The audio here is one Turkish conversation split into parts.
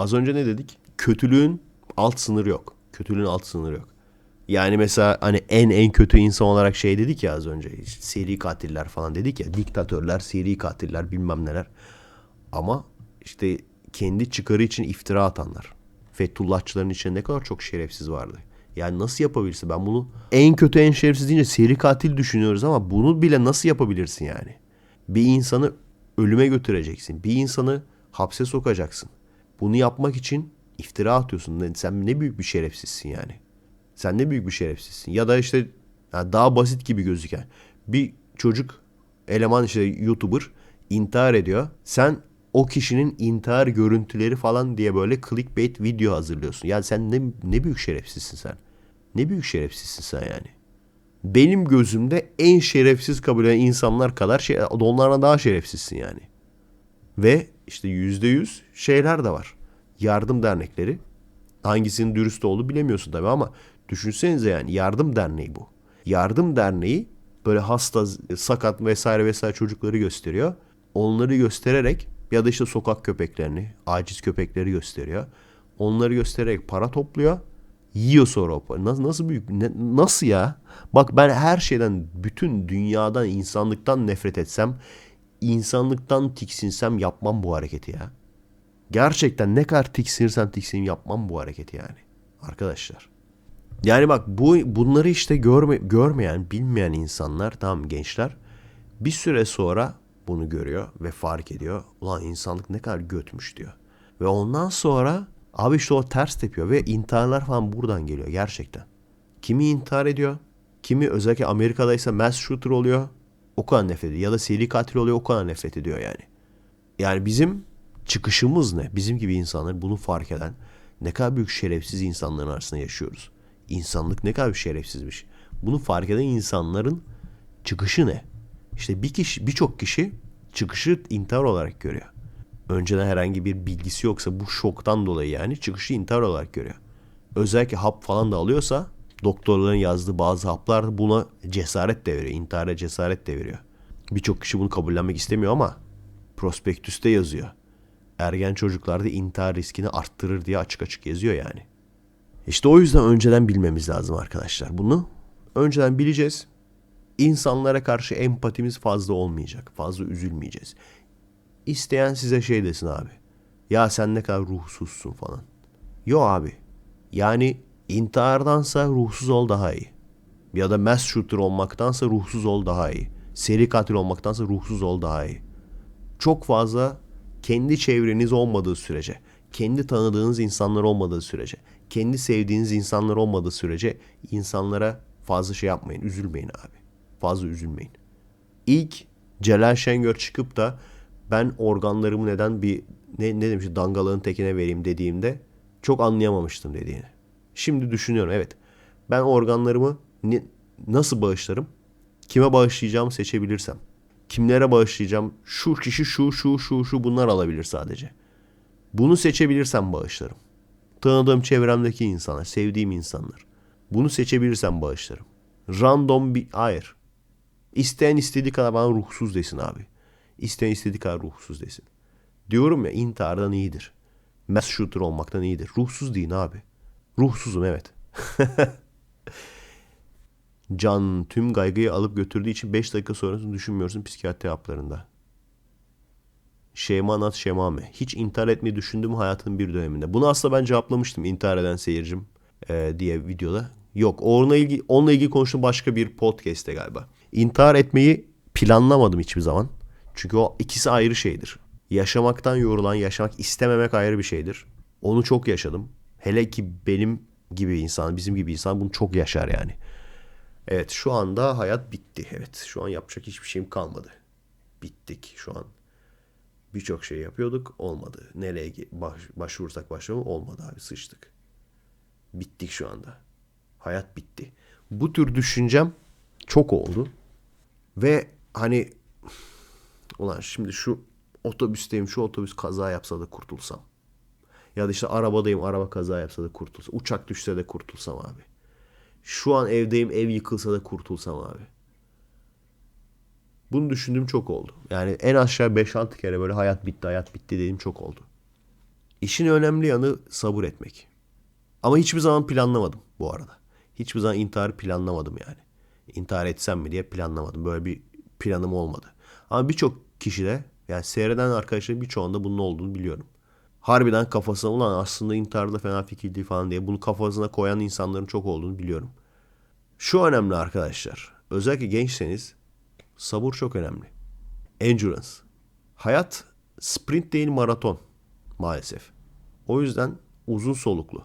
Az önce ne dedik? Kötülüğün alt sınırı yok. Kötülüğün alt sınırı yok. Yani mesela hani en en kötü insan olarak şey dedik ya az önce. işte seri katiller falan dedik ya. Diktatörler, seri katiller bilmem neler. Ama işte kendi çıkarı için iftira atanlar. Fethullahçıların içinde ne kadar çok şerefsiz vardı. Yani nasıl yapabilirsin? Ben bunu en kötü en şerefsiz deyince seri katil düşünüyoruz ama bunu bile nasıl yapabilirsin yani? Bir insanı ölüme götüreceksin. Bir insanı hapse sokacaksın. Bunu yapmak için iftira atıyorsun. Sen ne büyük bir şerefsizsin yani. Sen ne büyük bir şerefsizsin. Ya da işte ya daha basit gibi gözüken bir çocuk eleman işte YouTuber intihar ediyor. Sen o kişinin intihar görüntüleri falan diye böyle clickbait video hazırlıyorsun. Yani sen ne, ne büyük şerefsizsin sen. Ne büyük şerefsizsin sen yani. Benim gözümde en şerefsiz kabul eden insanlar kadar şey, onlardan daha şerefsizsin yani. Ve işte yüzde yüz şeyler de var. Yardım dernekleri. Hangisinin dürüst olduğu bilemiyorsun tabii ama düşünsenize yani yardım derneği bu. Yardım derneği böyle hasta, sakat vesaire vesaire çocukları gösteriyor. Onları göstererek ya da işte sokak köpeklerini, aciz köpekleri gösteriyor. Onları göstererek para topluyor. Yiyor sonra o para. Nasıl, nasıl büyük? ne- nasıl ya? Bak ben her şeyden, bütün dünyadan, insanlıktan nefret etsem, insanlıktan tiksinsem yapmam bu hareketi ya. Gerçekten ne kadar tiksinirsem tiksineyim yapmam bu hareketi yani. Arkadaşlar. Yani bak bu bunları işte görme, görmeyen, bilmeyen insanlar tamam gençler bir süre sonra bunu görüyor ve fark ediyor. Ulan insanlık ne kadar götmüş diyor. Ve ondan sonra abi işte o ters tepiyor ve intiharlar falan buradan geliyor gerçekten. Kimi intihar ediyor, kimi özellikle Amerika'da ise mass shooter oluyor. O kadar nefret ediyor. Ya da seri katil oluyor o kadar nefret ediyor yani. Yani bizim çıkışımız ne? Bizim gibi insanlar bunu fark eden ne kadar büyük şerefsiz insanların arasında yaşıyoruz. İnsanlık ne kadar şerefsizmiş. Bunu fark eden insanların çıkışı ne? İşte bir kişi, birçok kişi çıkışı intihar olarak görüyor. Önceden herhangi bir bilgisi yoksa bu şoktan dolayı yani çıkışı intihar olarak görüyor. Özellikle hap falan da alıyorsa doktorların yazdığı bazı haplar buna cesaret de veriyor. İntihara cesaret de veriyor. Birçok kişi bunu kabullenmek istemiyor ama prospektüste yazıyor. Ergen çocuklarda intihar riskini arttırır diye açık açık yazıyor yani. İşte o yüzden önceden bilmemiz lazım arkadaşlar bunu. Önceden bileceğiz. İnsanlara karşı empatimiz fazla olmayacak. Fazla üzülmeyeceğiz. İsteyen size şey desin abi. Ya sen ne kadar ruhsuzsun falan. Yo abi. Yani intihardansa ruhsuz ol daha iyi. Ya da mass shooter olmaktansa ruhsuz ol daha iyi. Seri katil olmaktansa ruhsuz ol daha iyi. Çok fazla kendi çevreniz olmadığı sürece, kendi tanıdığınız insanlar olmadığı sürece, kendi sevdiğiniz insanlar olmadığı sürece insanlara fazla şey yapmayın, üzülmeyin abi. Fazla üzülmeyin. İlk Celal Şengör çıkıp da ben organlarımı neden bir ne, ne demiş dangalığın tekine vereyim dediğimde çok anlayamamıştım dediğini. Şimdi düşünüyorum evet. Ben organlarımı ne- nasıl bağışlarım? Kime bağışlayacağımı seçebilirsem. Kimlere bağışlayacağım? Şu kişi şu şu şu şu bunlar alabilir sadece. Bunu seçebilirsem bağışlarım. Tanıdığım çevremdeki insanlar, sevdiğim insanlar. Bunu seçebilirsem bağışlarım. Random bir... Hayır. İsteyen istediği kadar bana ruhsuz desin abi. İsteyen istediği kadar ruhsuz desin. Diyorum ya intihardan iyidir. Mass shooter olmaktan iyidir. Ruhsuz deyin abi. Ruhsuzum evet. Can tüm kaygıyı alıp götürdüğü için 5 dakika sonrasını düşünmüyorsun psikiyatri haplarında. Şeyma Nat Şemame. Hiç intihar etmeyi düşündüm hayatının bir döneminde. Bunu aslında ben cevaplamıştım intihar eden seyircim e, diye videoda. Yok onunla ilgili, onunla ilgili konuştuğum başka bir podcast'te galiba. İntihar etmeyi planlamadım hiçbir zaman. Çünkü o ikisi ayrı şeydir. Yaşamaktan yorulan, yaşamak istememek ayrı bir şeydir. Onu çok yaşadım. Hele ki benim gibi insan, bizim gibi insan bunu çok yaşar yani. Evet şu anda hayat bitti. Evet şu an yapacak hiçbir şeyim kalmadı. Bittik şu an. Birçok şey yapıyorduk olmadı. Nereye baş, başvursak başvuralım olmadı abi sıçtık. Bittik şu anda. Hayat bitti. Bu tür düşüncem çok oldu. Ve hani ulan şimdi şu otobüsteyim şu otobüs kaza yapsa da kurtulsam. Ya da işte arabadayım araba kaza yapsa da kurtulsam. Uçak düşse de kurtulsam abi. Şu an evdeyim ev yıkılsa da kurtulsam abi. Bunu düşündüğüm çok oldu. Yani en aşağı 5-6 kere böyle hayat bitti hayat bitti dediğim çok oldu. İşin önemli yanı sabır etmek. Ama hiçbir zaman planlamadım bu arada. Hiçbir zaman intihar planlamadım yani. İntihar etsem mi diye planlamadım. Böyle bir planım olmadı. Ama birçok kişide yani seyreden arkadaşların birçoğunda bunun olduğunu biliyorum. Harbiden kafasına ulan aslında intihar da fena fikir değil falan diye bunu kafasına koyan insanların çok olduğunu biliyorum. Şu önemli arkadaşlar. Özellikle gençseniz sabır çok önemli. Endurance. Hayat sprint değil maraton maalesef. O yüzden uzun soluklu.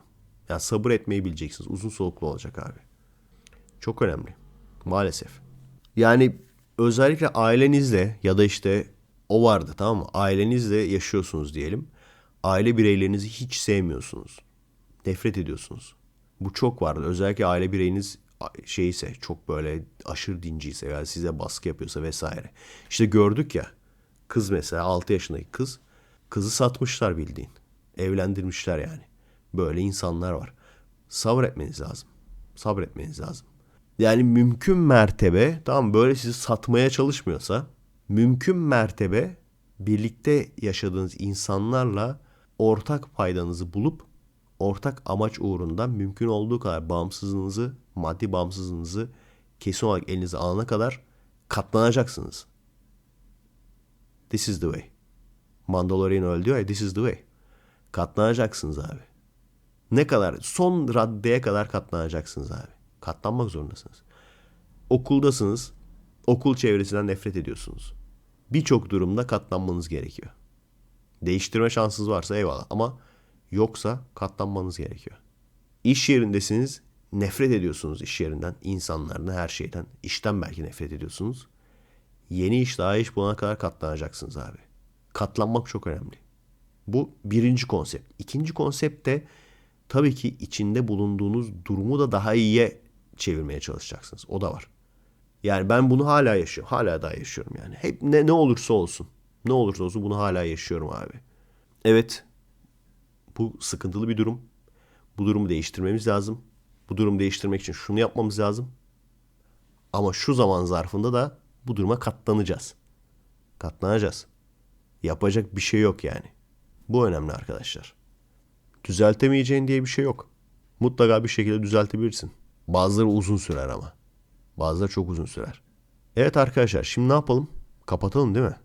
Yani sabır etmeyi bileceksiniz. Uzun soluklu olacak abi. Çok önemli. Maalesef. Yani özellikle ailenizle ya da işte o vardı tamam mı? Ailenizle yaşıyorsunuz diyelim. Aile bireylerinizi hiç sevmiyorsunuz. Nefret ediyorsunuz. Bu çok vardı. Özellikle aile bireyiniz şeyse çok böyle aşırı dinciyse yani size baskı yapıyorsa vesaire. İşte gördük ya kız mesela 6 yaşındaki kız kızı satmışlar bildiğin. Evlendirmişler yani. Böyle insanlar var. Sabretmeniz lazım. Sabretmeniz lazım. Yani mümkün mertebe tamam böyle sizi satmaya çalışmıyorsa mümkün mertebe birlikte yaşadığınız insanlarla ortak paydanızı bulup ortak amaç uğrunda mümkün olduğu kadar bağımsızlığınızı, maddi bağımsızlığınızı kesin olarak elinize alana kadar katlanacaksınız. This is the way. Mandalorian diyor ya this is the way. Katlanacaksınız abi. Ne kadar? Son raddeye kadar katlanacaksınız abi. Katlanmak zorundasınız. Okuldasınız. Okul çevresinden nefret ediyorsunuz. Birçok durumda katlanmanız gerekiyor. Değiştirme şansınız varsa eyvallah ama yoksa katlanmanız gerekiyor. İş yerindesiniz. Nefret ediyorsunuz iş yerinden, insanlardan, her şeyden. İşten belki nefret ediyorsunuz. Yeni iş daha iş bulana kadar katlanacaksınız abi. Katlanmak çok önemli. Bu birinci konsept. İkinci konsept de tabii ki içinde bulunduğunuz durumu da daha iyiye çevirmeye çalışacaksınız. O da var. Yani ben bunu hala yaşıyorum. Hala daha yaşıyorum yani. Hep ne, ne olursa olsun. Ne olursa olsun bunu hala yaşıyorum abi. Evet. Bu sıkıntılı bir durum. Bu durumu değiştirmemiz lazım. Bu durumu değiştirmek için şunu yapmamız lazım. Ama şu zaman zarfında da bu duruma katlanacağız. Katlanacağız. Yapacak bir şey yok yani. Bu önemli arkadaşlar. Düzeltemeyeceğin diye bir şey yok. Mutlaka bir şekilde düzeltebilirsin. Bazıları uzun sürer ama. Bazıları çok uzun sürer. Evet arkadaşlar şimdi ne yapalım? Kapatalım değil mi?